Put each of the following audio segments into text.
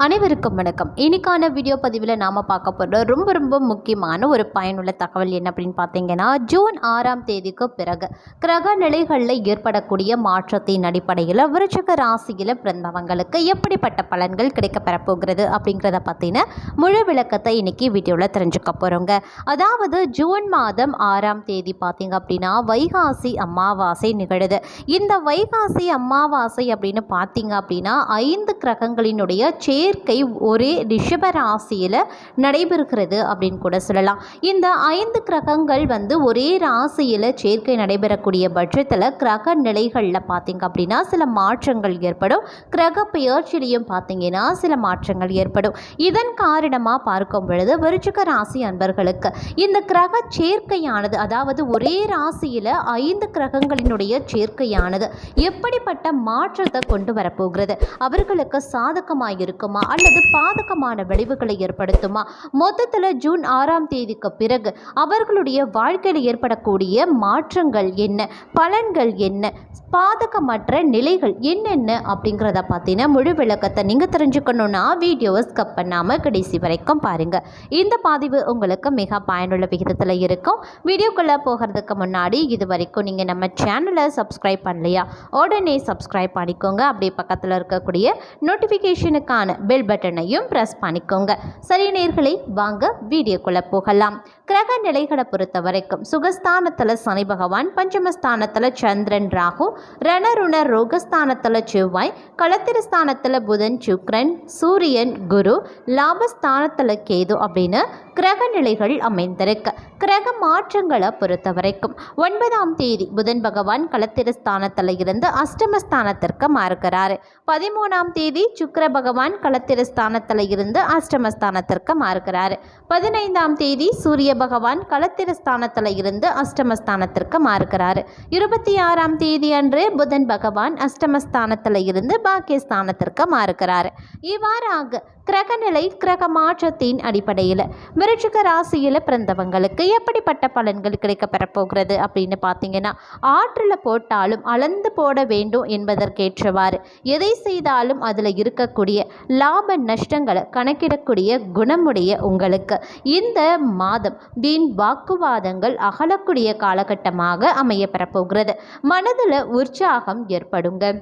அனைவருக்கும் வணக்கம். இன்னைக்கான வீடியோ பதிவில் நாம் பார்க்க போகிற ரொம்ப ரொம்ப முக்கியமான ஒரு பயனுள்ள தகவல் என்ன அப்படின்னு பார்த்தீங்கன்னா ஜூன் ஆறாம் தேதிக்கு பிறகு கிரக நிலைகளில் ஏற்படக்கூடிய மாற்றத்தின் அடிப்படையில் விருச்சக ராசியில் பிறந்தவங்களுக்கு எப்படிப்பட்ட பலன்கள் கிடைக்கப்பெறப்போகிறது அப்படிங்கிறத பற்றின முழு விளக்கத்தை இன்னைக்கு வீடியோவில் தெரிஞ்சுக்க போகிறோங்க அதாவது ஜூன் மாதம் ஆறாம் தேதி பார்த்தீங்க அப்படின்னா வைகாசி அமாவாசை நிகழுது. இந்த வைகாசி அமாவாசை அப்படின்னு பார்த்தீங்க அப்படின்னா ஐந்து கிரகங்களினுடைய சேர்க்கை ஒரே ரிஷப ராசியில் நடைபெறுகிறது அப்படின்னு கூட சொல்லலாம். இந்த ஐந்து கிரகங்கள் வந்து ஒரே ராசியில் சேர்க்கை நடைபெறக்கூடிய பட்சத்தில் கிரக நிலைகளில் பார்த்தீங்க அப்படின்னா சில மாற்றங்கள் ஏற்படும். கிரக பெயர்ச்சிலையும் பார்த்தீங்கன்னா சில மாற்றங்கள் ஏற்படும். இதன் காரணமாக பார்க்கும் பொழுது விருச்சிக ராசி அன்பர்களுக்கு இந்த கிரக சேர்க்கையானது அதாவது ஒரே ராசியில் ஐந்து கிரகங்களினுடைய சேர்க்கையானது எப்படிப்பட்ட மாற்றத்தை கொண்டு வரப்போகிறது? அவர்களுக்கு சாதகமாக இருக்கும் அல்லது பாதகமான விளைவுகளை ஏற்படுத்துமா? மொத்தத்தில் ஜூன் ஆறாம் தேதிக்கு பிறகு அவர்களுடைய வாழ்க்கையில் ஏற்படக்கூடிய மாற்றங்கள் என்ன? பலன்கள் என்ன? பாதகமற்ற நிலைகள் என்னென்ன? அப்படிங்கிறத பார்த்தீங்கன்னா முழு விளக்கத்தை நீங்கள் தெரிஞ்சுக்கணுன்னா வீடியோவை ஸ்கப் பண்ணாமல் கடைசி வரைக்கும் பாருங்கள் இந்த பதிவு உங்களுக்கு மிக பயனுள்ள விகிதத்தில் இருக்கும். வீடியோக்குள்ளே போகிறதுக்கு முன்னாடி இது வரைக்கும் நீங்கள் நம்ம சேனலை சப்ஸ்கிரைப் பண்ணலையா? உடனே சப்ஸ்கிரைப் பண்ணிக்கோங்க. அப்படியே பக்கத்தில் இருக்கக்கூடிய நோட்டிஃபிகேஷனுக்கான பெல் பட்டனையும் ப்ரெஸ் பண்ணிக்கோங்க. சரி நேர்களை வாங்க வீடியோக்குள்ளே போகலாம். கிரக நிலைகளை பொறுத்த வரைக்கும் சுகஸ்தானத்தில் சனி பகவான் பஞ்சமஸ்தானத்தில் சந்திரன் ராகு ரணருண ரோகஸ்தானத்தில் செவ்வாய் களத்திரஸ்தானத்தில் புதன் சுக்ரன் சூரியன் குரு லாபஸ்தானத்தில் கேது அப்படின்னு கிரக நிலைகள் அமைந்திருக்கு. கிரக மாற்றங்களை பொறுத்த வரைக்கும் ஒன்பதாம் தேதி புதன் பகவான் களத்திரஸ்தானத்தில் இருந்து அஷ்டமஸ்தானத்திற்கு மாறுகிறாரு. பதிமூணாம் தேதி சுக்கர பகவான் களத்திரஸ்தானத்தில் இருந்து அஷ்டமஸ்தானத்திற்கு மாறுகிறார். பதினைந்தாம் தேதி சூரிய பகவான் களத்திரஸ்தானத்தில் இருந்து அஷ்டமஸ்தானத்திற்கு மாறுகிறார். இருபத்தி ஆறாம் தேதி அன்று புதன் பகவான் அஷ்டமஸ்தானத்தில் இருந்து பாக்கியஸ்தானத்திற்கு மாறுகிறார். இவ்வாறாக கிரகநிலை கிரக மாற்றத்தின் அடிப்படையில் விருட்சிக ராசியில் பிறந்தவங்களுக்கு எப்படிப்பட்ட பலன்கள் கிடைக்க பெறப்போகிறது அப்படின்னு பார்த்தீங்கன்னா ஆற்றில் போட்டாலும் அளந்து போட வேண்டும் என்பதற்கேற்றவாறு எதை செய்தாலும் அதில் இருக்கக்கூடிய லாப நஷ்டங்களை கணக்கிடக்கூடிய குணமுடைய உங்களுக்கு இந்த மாதம் வீண் வாக்குவாதங்கள் அகலக்கூடிய காலகட்டமாக அமைய பெறப்போகிறது. மனதில் உற்சாகம் ஏற்படுங்க.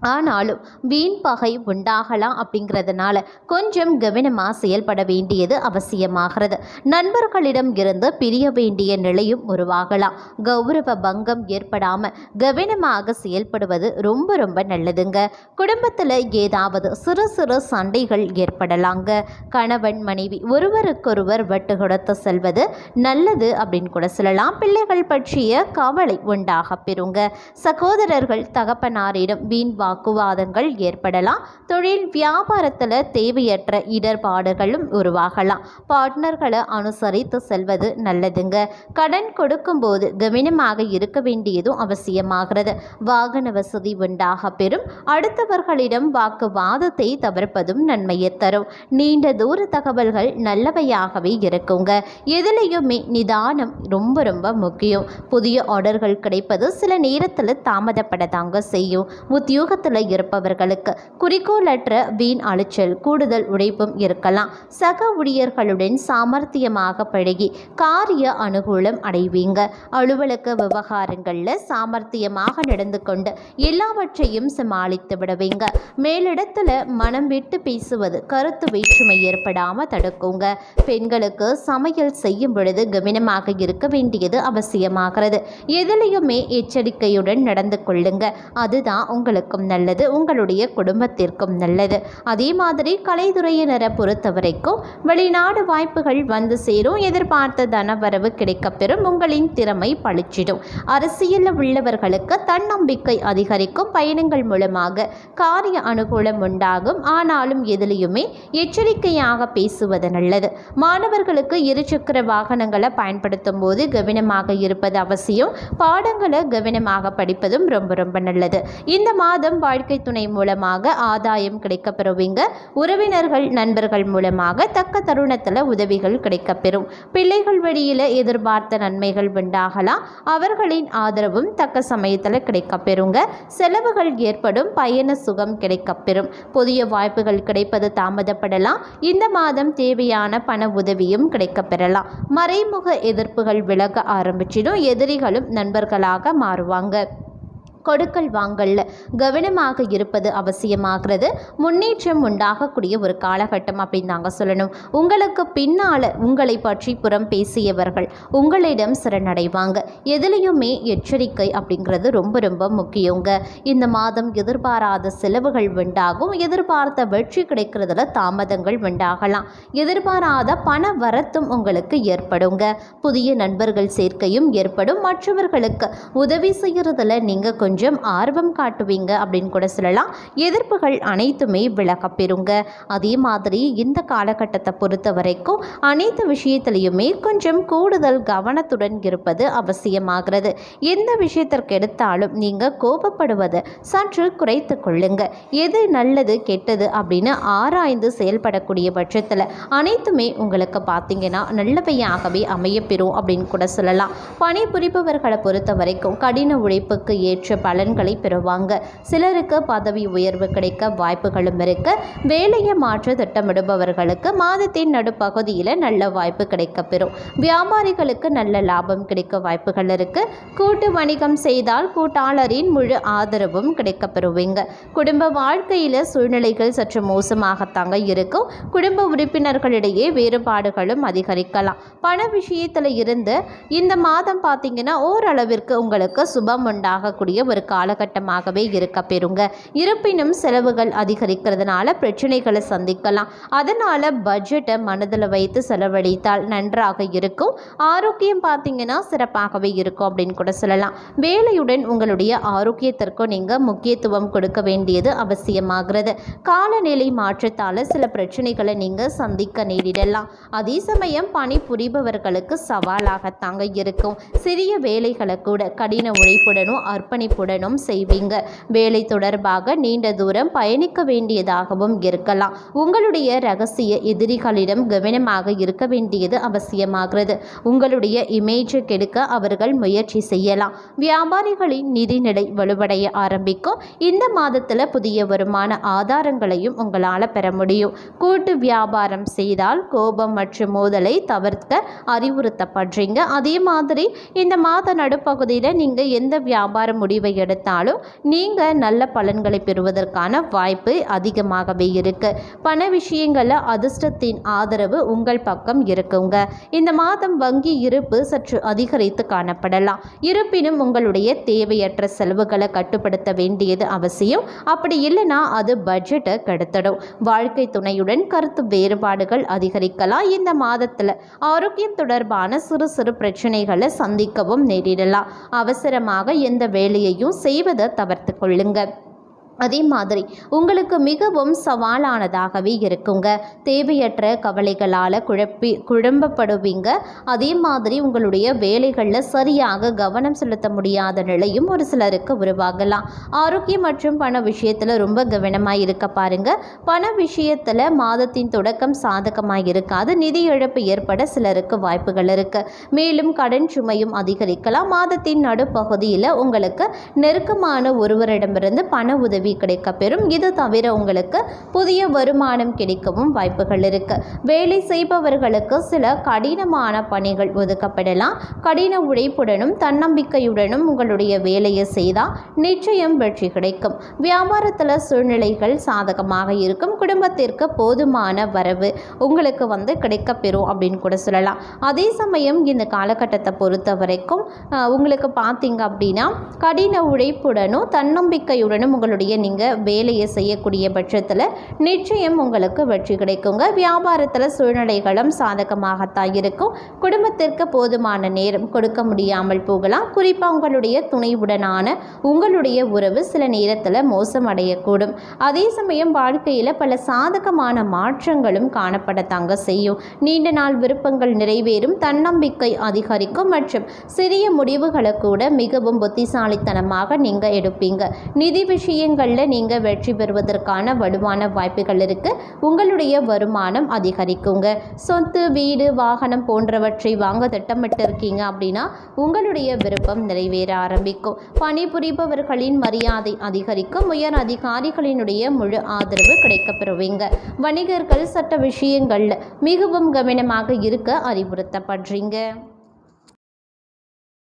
ஆனாலும் வீண் பகை உண்டாகலாம் அப்படிங்கிறதுனால கொஞ்சம் கவனமாக செயல்பட வேண்டியது அவசியமாகிறது. நண்பர்களிடம் இருந்து பிரிய வேண்டிய நிலையும் உருவாகலாம். கௌரவ பங்கம் ஏற்படாமல் கவனமாக செயல்படுவது ரொம்ப ரொம்ப நல்லதுங்க. குடும்பத்தில் ஏதாவது சிறு சிறு சண்டைகள் ஏற்படலாங்க. கணவன் மனைவி ஒருவருக்கொருவர் வெட்டு கொடுத்து செல்வது நல்லது அப்படின்னு கூட சொல்லலாம். பிள்ளைகள் பற்றிய கவலை உண்டாக பெறுங்க. சகோதரர்கள் தகப்பனாரிடம் வீண் வாக்குவாதங்கள் ஏற்படலாம். தொழில் வியாபாரத்தில் தேவையற்ற இடர்பாடுகளும் உருவாகலாம். பார்ட்னர்களை அனுசரித்து செல்வது நல்லதுங்க. கடன் கொடுக்கும்போது கவனமாக இருக்க வேண்டியதும் அவசியமாகிறது. வாகன வசதி உண்டாக பெறும். அடுத்தவர்களிடம் வாக்குவாதத்தை தவிர்ப்பதும் நன்மையை தரும். நீண்ட தூர தகவல்கள் நல்லவையாகவே இருக்குங்க. எதுலேயுமே நிதானம் ரொம்ப ரொம்ப முக்கியம். புதிய ஆர்டர்கள் கிடைப்பது சில நேரத்தில் தாமதப்படதாங்க செய்யும். உத்தியோக உத்தியோகத்தில் இருப்பவர்களுக்கு குறிக்கோளற்ற வீண் அலைச்சல் கூடுதல் உழைப்பும் இருக்கலாம். சக ஊழியர்களுடன் சாமர்த்தியமாக பழகி காரிய அனுகூலம் அடைவீங்க. அலுவலக விவகாரங்களில் சாமர்த்தியமாக நடந்து கொண்டு எல்லாவற்றையும் சமாளித்து விடுவீங்க. மேலிடத்தில் மனம் விட்டு பேசுவது கருத்து வேற்றுமை ஏற்படாமல் தடுக்குங்க. பெண்களுக்கு சமையல் செய்யும் பொழுது கவனமாக இருக்க வேண்டியது அவசியமாகிறது. எதிலையுமே எச்சரிக்கையுடன் நடந்து கொள்ளுங்க. அதுதான் உங்களுக்கும் நல்லது உங்களுடைய குடும்பத்திற்கும் நல்லது. அதே மாதிரி கலைத்துறையினரை பொறுத்த வரைக்கும் வெளிநாடு வாய்ப்புகள் வந்து சேரும். எதிர்பார்த்த தனவரவு கிடைக்கப்பெறும். உங்களின் திறமை பளிச்சிடும். அரசியலில் உள்ளவர்களுக்கு தன்னம்பிக்கை அதிகரிக்கும். பயணங்கள் மூலமாக காரிய அனுகூலம் உண்டாகும். ஆனாலும் எதிலையுமே எச்சரிக்கையாக பேசுவது நல்லது. மாணவர்களுக்கு இருசக்கர வாகனங்களை பயன்படுத்தும் போது கவனமாக இருப்பது அவசியம். பாடங்களை கவனமாக படிப்பதும் ரொம்ப ரொம்ப நல்லது. இந்த மாதம் இளம் வாழ்க்கை துணை மூலமாக ஆதாயம் கிடைக்கப் பெறுவீங்க உறவினர்கள் நண்பர்கள் மூலமாக தக்க தருணத்தில் உதவிகள் கிடைக்கப்பெறும். பிள்ளைகள் வழியில் எதிர்பார்த்த நன்மைகள் உண்டாகலாம். அவர்களின் ஆதரவும் தக்க சமயத்தில் கிடைக்கப்பெறுங்க. செலவுகள் ஏற்படும் பயண சுகம் கிடைக்கப்பெறும். புதிய வாய்ப்புகள் கிடைப்பது தாமதப்படலாம். இந்த மாதம் தேவையான பண உதவியும் கிடைக்கப்பெறலாம். மறைமுக எதிர்ப்புகள் விலக ஆரம்பிச்சிடும். எதிரிகளும் நண்பர்களாக மாறுவாங்க. கொடுக்கல் வாங்கல்ல. கவனமாக இருப்பது அவசியமாகிறது. முன்னேற்றம் உண்டாகக்கூடிய ஒரு காலகட்டம் அப்படின்னு நாங்கள் சொல்லணும். உங்களுக்கு பின்னால் உங்களை பற்றி புறம் பேசியவர்கள் உங்களிடம் சரணடைவாங்க. எதுலேயுமே எச்சரிக்கை அப்படிங்கிறது ரொம்ப ரொம்ப முக்கியங்க. இந்த மாதம் எதிர்பாராத செலவுகள் உண்டாகும். எதிர்பார்த்த வெற்றி கிடைக்கிறதுல தாமதங்கள் உண்டாகலாம். எதிர்பாராத பண வரத்தும் உங்களுக்கு ஏற்படுங்க. புதிய நண்பர்கள் சேர்க்கையும் ஏற்படும். மற்றவர்களுக்கு உதவி செய்கிறதுல நீங்கள் கொஞ்சம் கொஞ்சம் ஆர்வம் காட்டுவீங்க அப்படின்னு கூட சொல்லலாம். எதிர்ப்புகள் அனைத்துமே விலகப்பெறுங்க அதே மாதிரி இந்த காலகட்டத்தை பொறுத்த வரைக்கும் அனைத்து விஷயத்திலையுமே கொஞ்சம் கூடுதல் கவனத்துடன் இருப்பது அவசியமாகிறது. எந்த விஷயத்திற்கு எடுத்தாலும் நீங்கள் கோபப்படுவதை சற்று குறைத்து கொள்ளுங்க. எது நல்லது கெட்டது அப்படின்னு ஆராய்ந்து செயல்படக்கூடிய பட்சத்தில் அனைத்துமே உங்களுக்கு பார்த்தீங்கன்னா நல்லவையாகவே அமையப்பெறும் அப்படின்னு கூட சொல்லலாம். பணிபுரிபவர்களை பொறுத்த வரைக்கும் கடின உழைப்புக்கு ஏற்ற பலன்களை பெறுவாங்க. சிலருக்கு பதவி உயர்வு கிடைக்க வாய்ப்புகளும் இருக்கு. வேலையை மாற்ற திட்டமிடுபவர்களுக்கு மாதத்தின் நடுப்பகுதியில் நல்ல வாய்ப்பு கிடைக்கப்பெறும். வியாபாரிகளுக்கு நல்ல லாபம் கிடைக்க வாய்ப்புகள் இருக்கு. கூட்டு வணிகம் செய்தால் கூட்டாளரின் முழு ஆதரவும் கிடைக்கப்பெறுவீங்க. குடும்ப வாழ்க்கையில் சூழ்நிலைகள் சற்று மோசமாகத்தாங்க இருக்கும். குடும்ப உறுப்பினர்களிடையே வேறுபாடுகளும் அதிகரிக்கலாம். பண விஷயத்தில் இருந்து இந்த மாதம் பார்த்தீங்கன்னா ஓரளவிற்கு உங்களுக்கு சுபம் உண்டாகக்கூடிய ஒரு காலகட்டமாகவே இருக்க பெறுங்க. இருப்பினும் செலவுகள் அதிகரிக்கிறதுனால பிரச்சனைகளை சந்திக்கலாம். அதனால் பட்ஜெட்டை மனதில் வைத்து செலவழித்தால் நன்றாக இருக்கும். ஆரோக்கியம் பார்த்தீங்கன்னா சிறப்பாகவே இருக்கும் அப்படின்னு கூட சொல்லலாம். வேலையுடன் உங்களுடைய ஆரோக்கியத்திற்கும் நீங்கள் முக்கியத்துவம் கொடுக்க வேண்டியது அவசியமாகிறது. காலநிலை மாற்றத்தால் சில பிரச்சனைகளை நீங்கள் சந்திக்க நேரிடலாம். அதே சமயம் பணி புரிபவர்களுக்கு சவாலாகத்தாங்க இருக்கும். சிறிய வேலைகளை கூட கடின உழைப்புடனும் அர்ப்பணிப்புடனும் செய்வீங்க. வேலை தொடர்பாக நீண்ட தூரம் பயணிக்க வேண்டியதாகவும் இருக்கலாம். உங்களுடைய ரகசிய எதிரிகளிடம் கவனமாக இருக்க வேண்டியது அவசியமாகிறது. உங்களுடைய இமேஜை கெடுக்க அவர்கள் முயற்சி செய்யலாம். வியாபாரிகளின் நிதிநிலை வலுவடைய ஆரம்பிக்கும். இந்த மாதத்தில் புதிய வருமான ஆதாரங்களையும் உங்களால் பெற முடியும். கூட்டு வியாபாரம் செய்தால் கோபம் மற்றும் மோதலை தவிர்க்க அறிவுறுத்தப்படுறீங்க. அதே மாதிரி இந்த மாத நடுப்பகுதியில் நீங்கள் எந்த வியாபார முடிவு எடுத்தாலும் நீங்கள் நல்ல பலன்களை பெறுவதற்கான வாய்ப்பு அதிகமாகவே இருக்கு. பண விஷயங்களில் அதிர்ஷ்டத்தின் ஆதரவு உங்கள் பக்கம் இருக்குங்க. இந்த மாதம் வங்கி இருப்பு சற்று அதிகரித்து காணப்படலாம். இருப்பினும் உங்களுடைய தேவையற்ற செலவுகளை கட்டுப்படுத்த வேண்டியது அவசியம். அப்படி இல்லைன்னா அது பட்ஜெட்டை கெடுத்துடும். வாழ்க்கை துணையுடன் கருத்து வேறுபாடுகள் அதிகரிக்கலாம். இந்த மாதத்தில் ஆரோக்கியம் தொடர்பான சிறு சிறு பிரச்சனைகளை சந்திக்கவும் நேரிடலாம். அவசரமாக எந்த வேலையை செய்வதை தவிர்த்து கொள்ளுங்க அதே மாதிரி உங்களுக்கு மிகவும் சவாலானதாகவே இருக்குங்க. தேவையற்ற கவலைகளால் குழப்பி குழம்பப்படுவீங்க. அதே மாதிரி உங்களுடைய வேலைகளில் சரியாக கவனம் செலுத்த முடியாத நிலையும் ஒரு சிலருக்கு உருவாகலாம். ஆரோக்கியம் மற்றும் பண விஷயத்தில் ரொம்ப கவனமாக இருக்க பாருங்க. பண விஷயத்தில் மாதத்தின் தொடக்கம் சாதகமாக இருக்காது. நிதி இழப்பு ஏற்பட சிலருக்கு வாய்ப்புகள் இருக்கு. மேலும் கடன் சுமையும் அதிகரிக்கலாம். மாதத்தின் நடுப்பகுதியில் உங்களுக்கு நெருக்கமான ஒருவரிடமிருந்து பண உதவி கிடைக்கப்பெறும் இது தவிர உங்களுக்கு புதிய வருமானம் கிடைக்கவும் வாய்ப்புகள் இருக்கு. வேலை செய்பவர்களுக்கு சில கடினமான பணிகள் ஒதுக்கப்படலாம். கடின உழைப்புடனும் தன்னம்பிக்கையுடனும் உங்களுடைய வேலையை செய்தால் நிச்சயம் வெற்றி கிடைக்கும். வியாபாரத்தில் சூழ்நிலைகள் சாதகமாக இருக்கும். குடும்பத்திற்கு போதுமான வரவு உங்களுக்கு வந்து கிடைக்கப்பெறும் அப்படின்னு கூட சொல்லலாம். அதே சமயம் இந்த காலகட்டத்தை பொறுத்த வரைக்கும் உங்களுக்கு பார்த்தீங்க அப்படின்னா கடின உழைப்புடனும் தன்னம்பிக்கையுடனும் உங்களுடைய நீங்கள் வேலையை செய்யக்கூடிய பட்சத்தில் நிச்சயம் உங்களுக்கு வெற்றி கிடைக்குங்க. வியாபாரத்தில் சூழ்நிலைகளும் சாதகமாகத்தான் இருக்கும். குடும்பத்திற்கு போதுமான நேரம் கொடுக்க முடியாமல் போகலாம். குறிப்பாக உங்களுடைய துணைவுடனான உங்களுடைய உறவு சில நேரத்தில் மோசமடையக்கூடும். அதே சமயம் வாழ்க்கையில் பல சாதகமான மாற்றங்களும் காணப்படத்தாங்க செய்யும். நீண்ட நாள் விருப்பங்கள் நிறைவேறும். தன்னம்பிக்கை அதிகரிக்கும் மற்றும் சிறிய முடிவுகளை கூட மிகவும் புத்திசாலித்தனமாக நீங்கள் எடுப்பீங்க. நிதி விஷயங்கள் முயற்சிகளில் நீங்கள் வெற்றி பெறுவதற்கான வலுவான வாய்ப்புகள் இருக்குது உங்களுடைய வருமானம் அதிகரிக்குங்க. சொத்து வீடு வாகனம் போன்றவற்றை வாங்க திட்டமிட்டு இருக்கீங்க அப்படின்னா உங்களுடைய விருப்பம் நிறைவேற ஆரம்பிக்கும். பணிபுரிபவர்களின் மரியாதை அதிகரிக்கும். உயர் அதிகாரிகளினுடைய முழு ஆதரவு கிடைக்கப்பெறுவீங்க. வணிகர்கள் சட்ட விஷயங்களில் மிகவும் கவனமாக இருக்க அறிவுறுத்தப்படுறீங்க.